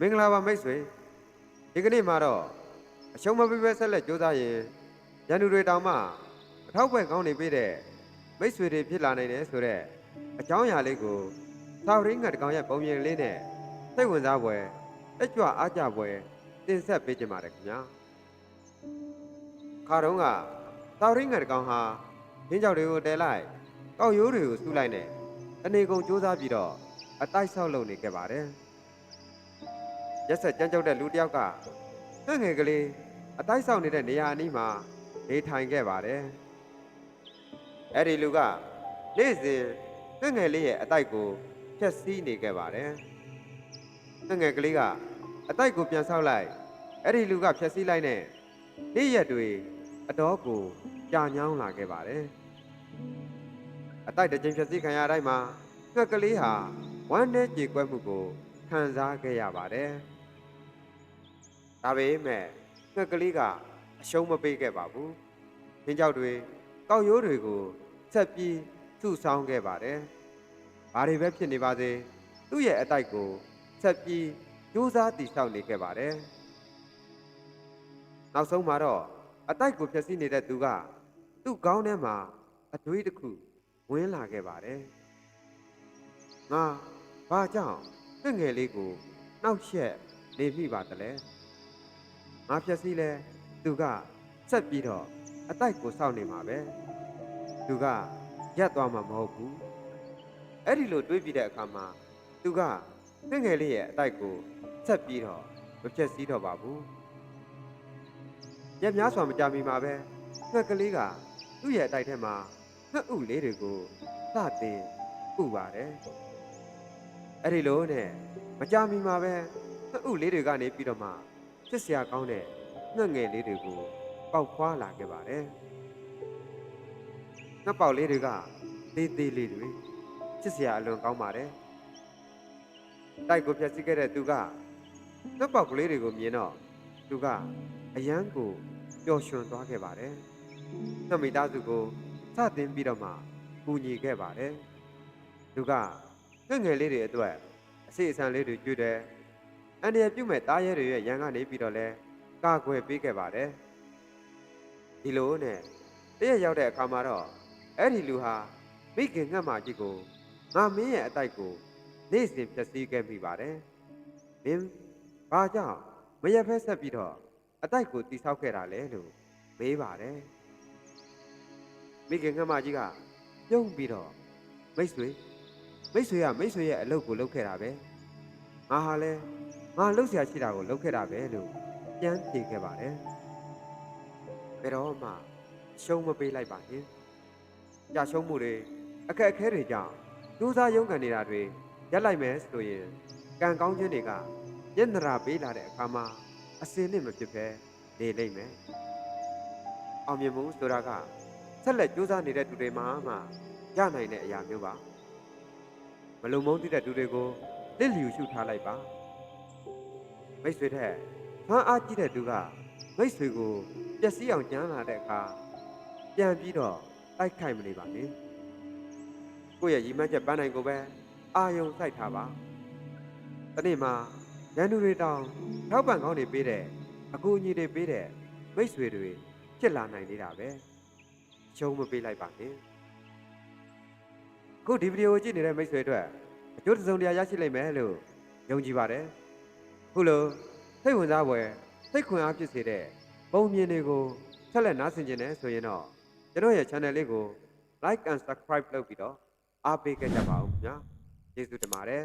မင်္ဂလာပါမိတ်ဆွေဒီကနေ့မှာတော့အရှုံးမပေးပဲဆက်လက်ကြိုးစားရင်ရန်သူတွေတောင်မှအထောက်ပွဲကောင်းနေပေးတဲ့မိတ်ဆွေတွေဖြစ်လာနိုင်တယ်ဆိုတော့အကြောင်းအရာလေးကိုသာဝရင်းငတ်တကောင်ရဲ့ပုံပြင်လေးနဲ့စိတ်ဝင်စားပွဲတက်ကြွအားကြပွဲတင်ဆက်ပေးကြပါရခင်ဗျာခါတုန်းကသာဝရင်းငတ်တကောင်ဟာရင်းကြောက်တွေကိုတဲလိုက်ကောက်ရိုးတွေကိုစူးလိုက်နဲ့အနေကုန်စူးစမ်းပြီးတော့အတိုက်ဆောက်လုပ်နေခဲ့ပါတယ် ရက်ဆက်ကြမ်းကြုတ်တဲ့လူတစ်ယောက်ကငှက်ငယ်ကလေးအတိုက်ဆောင်နေတဲ့နေရာအနီးမှာနေထိုင်ခဲ့ပါတယ်။အဲ့ဒီလူကနေ့စဉ်ငှက်ငယ်လေးရဲ့အတိုက်ကိုဖျက်ဆီးနေခဲ့ပါတယ်။ငှက်ငယ်ကလေးကအတိုက်ကိုပြန်ဆောက်လိုက်အဲ့ဒီလူကဖျက်ဆီးလိုက်နဲ့နေ့ရက်တွေအတော်ကိုကြာညောင်းလာခဲ့ပါတယ်။အတိုက်တစ်ချိန်ဖျက်ဆီးခံရတိုင်းမှာငှက်ကလေးဟာဝမ်းနဲ့ကြေကွက်မှုကိုခံစားခဲ့ရပါတယ်။ ဒါပေမဲ့ငှက်ကလေးကအရှုံးမပေးခဲ့ပါဘူး။ရင်းကြောက်တွေကောက်ရိုးတွေကိုဆက်ပြီးစုဆောင်းခဲ့ပါတယ်။ဘာတွေပဲဖြစ်နေပါစေသူ့ရဲ့အတိုက်ကိုဆက်ပြီးကြိုးစားတည်ဆောက်နေခဲ့ပါတယ်။နောက်ဆုံးမှာတော့အတိုက်ကိုဖျက်ဆီးနေတဲ့သူကသူ့ခေါင်းထဲမှာအတွေးတစ်ခုဝင်လာခဲ့ပါတယ်။ငါဘာကြောင့်ငှက်ငယ်လေးကိုနှောက်ယှက်နေမိပါသလဲ။ ငါဖြက်စီးလဲသူကဆက်ပြီးတော့အတိုက်ကိုစောင့်နေမှာပဲသူကရက်သွားမှာမဟုတ်ဘူးအဲ့ဒီလိုတွေးပြီးတဲ့အခါမှာသူကငငယ်လေးရဲ့အတိုက်ကိုဆက်ပြီးတော့မဖြက်စီးတော့ပါဘူးရက်များစွာမကြမီမှာပဲငှက်ကလေးကသူ့ရဲ့အတိုက်ထဲမှာငှက်ဥလေးတွေကိုစတင်ဥပါတယ်အဲ့ဒီလိုနဲ့မကြမီမှာပဲငှက်ဥလေးတွေကနေပြီးတော့မှ ချစ်စရာကောင်းတဲ့ငှက်ငယ်လေးတွေကိုပေါက်ဖွာလာခဲ့ပါတယ်။ငှက်ပေါက်လေးတွေကသေးသေးလေးတွေချစ်စရာအလွန်ကောင်းပါတယ်။တိုက်ကိုဖြတ်စီးခဲ့တဲ့သူကငှက်ပေါက်ကလေးတွေကိုမြင်တော့သူကအယမ်းကိုပျော်ရွှင်သွားခဲ့ပါတယ်။ငှက်မိသားစုကိုစတင်ပြီးတော့မှကူညီခဲ့ပါတယ်။သူကငှက်ငယ်လေးတွေအတွက်အစီအစံလေးတွေကျွေးတယ် အန်ဒီရပြုတ်မဲ့တားရဲတွေရဲ့ရန်ကနေပြီးတော့လဲကာကွယ်ပေးခဲ့ပါတယ်ဒီလိုနဲ့တရက်ရောက်တဲ့အခါမှာတော့အဲ့ဒီလူဟာမိခင်ငှက်မကြီးကိုငါမင်းရဲ့အတိုက်ကိုနေ့စဉ်ဖြည့်ဆည်းခဲ့မိပါတယ်မင်းဘာကြောင့်မရက်ဖက်ဆက်ပြီးတော့အတိုက်ကိုတိဆောက်ခဲ့တာလဲလို့မေးပါတယ်မိခင်ငှက်မကြီးကပြုံးပြီးတော့မိတ်ဆွေမိတ်ဆွေကမိတ်ဆွေရဲ့အလုပ်ကိုလုပ်ခဲ့တာပဲငါဟာလဲ ငါလှုပ်ရှားရှိတာကိုလှုပ်ခဲ့တာပဲလို့ပြန်ဖြေခဲ့ပါတယ်။ဘယ်တော့မှရှုံးမပေးလိုက်ပါနဲ့။ကြာရှုံးမှုတွေအခက်အခဲတွေကြောင့်ဒူးစားရုန်းကန်နေတာတွေရက်လိုက်မယ်ဆိုရင်ကံကောင်းခြင်းတွေကညန္တရာပေးလာတဲ့အခါမှာအစင်းနဲ့မဖြစ်ပဲနေလိမ့်မယ်။အောင်မြင်မှုဆိုတာကဆက်လက်ကြိုးစားနေတဲ့သူတွေမှာမှရနိုင်တဲ့အရာမျိုးပါ။မလုံမုန်းသိတဲ့သူတွေကိုလစ်လျူရှုထားလိုက်ပါ။ မိတ်ဆွေတဲ့ဖမ်းအားကြီးတဲ့သူကမိတ်ဆွေကိုပျက်စီးအောင်ကြမ်းလာတဲ့အခါပြန်ပြီးတော့တိုက်ခိုက်မနေပါနဲ့ကိုယ့်ရဲ့ရည်မှန်းချက်ပန်းနိုင်ကိုပဲအာယုံစိုက်ထားပါတနေ့မှာရန်သူတွေတောင်ထောက်ပံ့ကောင်းနေပေးတဲ့အကူအညီတွေပေးတဲ့မိတ်ဆွေတွေဖြစ်လာနိုင်နေတာပဲရှုံးမပေးလိုက်ပါနဲ့ခုဒီဗီဒီယိုကိုကြည့်နေတဲ့မိတ်ဆွေတို့အကျိုးတစ်စုံတရာရရှိလိမ့်မယ်လို့ယုံကြည်ပါတယ် ခုလိုစိတ်ဝင်စားပွဲစိတ်ခွန်အားဖြစ်စေတဲ့ပုံမြင်တွေကိုဆက်လက်နားဆင်ကြတယ်ဆိုရင်တော့ကျွန်တော်ရဲ့ channel လေးကို like and subscribe လုပ်ပြီးတော့အားပေးခဲ့ကြပါဦးခင်ဗျာကျေးဇူးတင်ပါတယ်